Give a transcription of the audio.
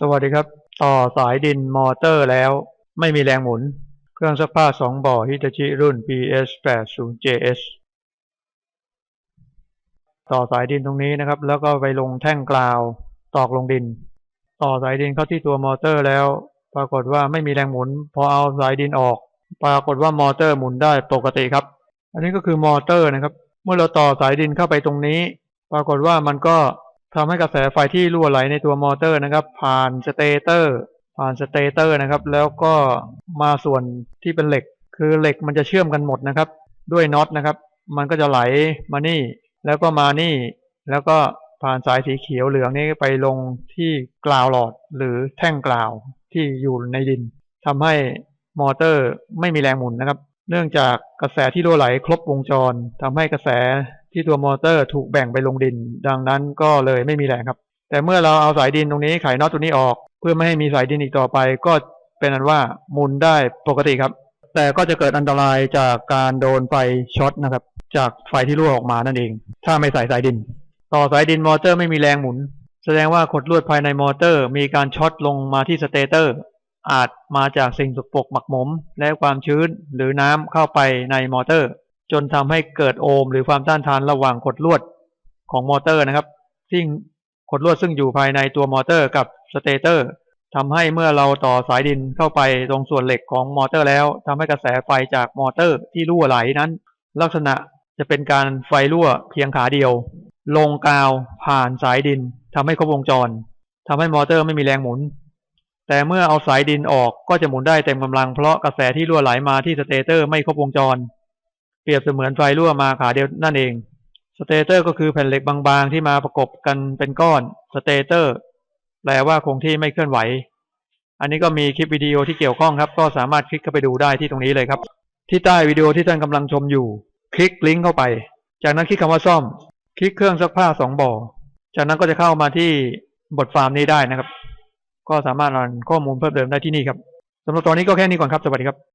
สวัสดีครับ ต่อสายดินมอเตอร์แล้ว ไม่มีแรงหมุน เครื่องซักผ้าสองบ่อฮิตาชิรุ่น PS 8 0 JS ต่อสายดินตรงนี้นะครับ แล้วก็ไปลงแท่งกราวตอกลงดิน ต่อสายดินเข้าที่ตัวมอเตอร์แล้ว ปรากฏว่าไม่มีแรงหมุน พอเอาสายดินออก ปรากฏว่ามอเตอร์หมุนได้ปกติครับ อันนี้ก็คือมอเตอร์นะครับ เมื่อเราต่อสายดินเข้าไปตรงนี้ ปรากฏว่ามันก็ ทำให้กระแสไฟที่รั่วไหลในตัวมอเตอร์นะครับ ผ่านสเตเตอร์ ผ่านสเตเตอร์นะครับ แล้วก็มาส่วนที่เป็นเหล็ก คือเหล็กมันจะเชื่อมกันหมดนะครับ ด้วยน็อตนะครับ มันก็จะไหลมานี่ แล้วก็มานี่ แล้วก็ผ่านสายสีเขียวเหลืองนี้ไปลงที่กราวหลอดหรือแท่งกราวที่อยู่ในดินทำให้มอเตอร์ไม่มีแรงหมุนนะครับ เนื่องจากกระแสที่รั่วไหลครบวงจรทำให้กระแส ที่ตัวมอเตอร์ถูกแบ่งไปลงดิน ดังนั้นก็เลยไม่มีแรงครับ แต่เมื่อเราเอาสายดินตรงนี้ไขน็อตตัวนี้ออก เพื่อไม่ให้มีสายดินอีกต่อไป ก็เป็นอันว่าหมุนได้ปกติครับ แต่ก็จะเกิดอันตรายจากการโดนไฟช็อตนะครับ จากไฟที่รั่วออกมานั่นเอง ถ้าไม่ใส่สายดิน ต่อสายดินมอเตอร์ไม่มีแรงหมุน แสดงว่าขดลวดภายในมอเตอร์ มีการช็อตลงมาที่สเตเตอร์ อาจมาจากสิ่งสกปรกหมักหมม และความชื้นหรือน้ำเข้าไปในมอเตอร์ จนทำให้เกิดโอห์มหรือความต้านทานระหว่างขดลวดของมอเตอร์นะครับซึ่งขดลวดซึ่งอยู่ภายในตัวมอเตอร์กับสเตเตอร์ทำให้เมื่อเราต่อสายดินเข้าไปตรงส่วนเหล็กของมอเตอร์แล้วทำให้กระแสไฟจากมอเตอร์ที่รั่วไหลนั้น ลักษณะจะเป็นการไฟรั่วเพียงขาเดียว ลงกาวผ่านสายดินทำให้ครบวงจรทำให้มอเตอร์ไม่มีแรงหมุน แต่เมื่อเอาสายดินออกก็จะหมุนได้เต็มกำลังเพราะกระแสที่รั่วไหลมาที่สเตเตอร์ไม่ครบวงจร เปรียบเสมือนไฟรั่วมาขาเดียวนั่นเอง สเตเตอร์ก็คือแผ่นเหล็กบางๆ ที่มาประกบกันเป็นก้อน สเตเตอร์ แปลว่าคงที่ไม่เคลื่อนไหว อันนี้ก็มีคลิปวิดีโอที่เกี่ยวข้องครับ ก็สามารถคลิกเข้าไปดูได้ที่ตรงนี้เลยครับ ที่ใต้วิดีโอที่ท่านกำลังชมอยู่ คลิกลิงก์เข้าไป จากนั้นคลิกคำว่าซ่อม คลิกเครื่องซักผ้าสองบ่อ จากนั้นก็จะเข้ามาที่บทฟาร์มนี้ได้นะครับ ก็สามารถอ่านข้อมูลเพิ่มเติมได้ที่นี่ครับสำหรับตอนนี้ก็แค่นี้ก่อนครับ สวัสดีครับ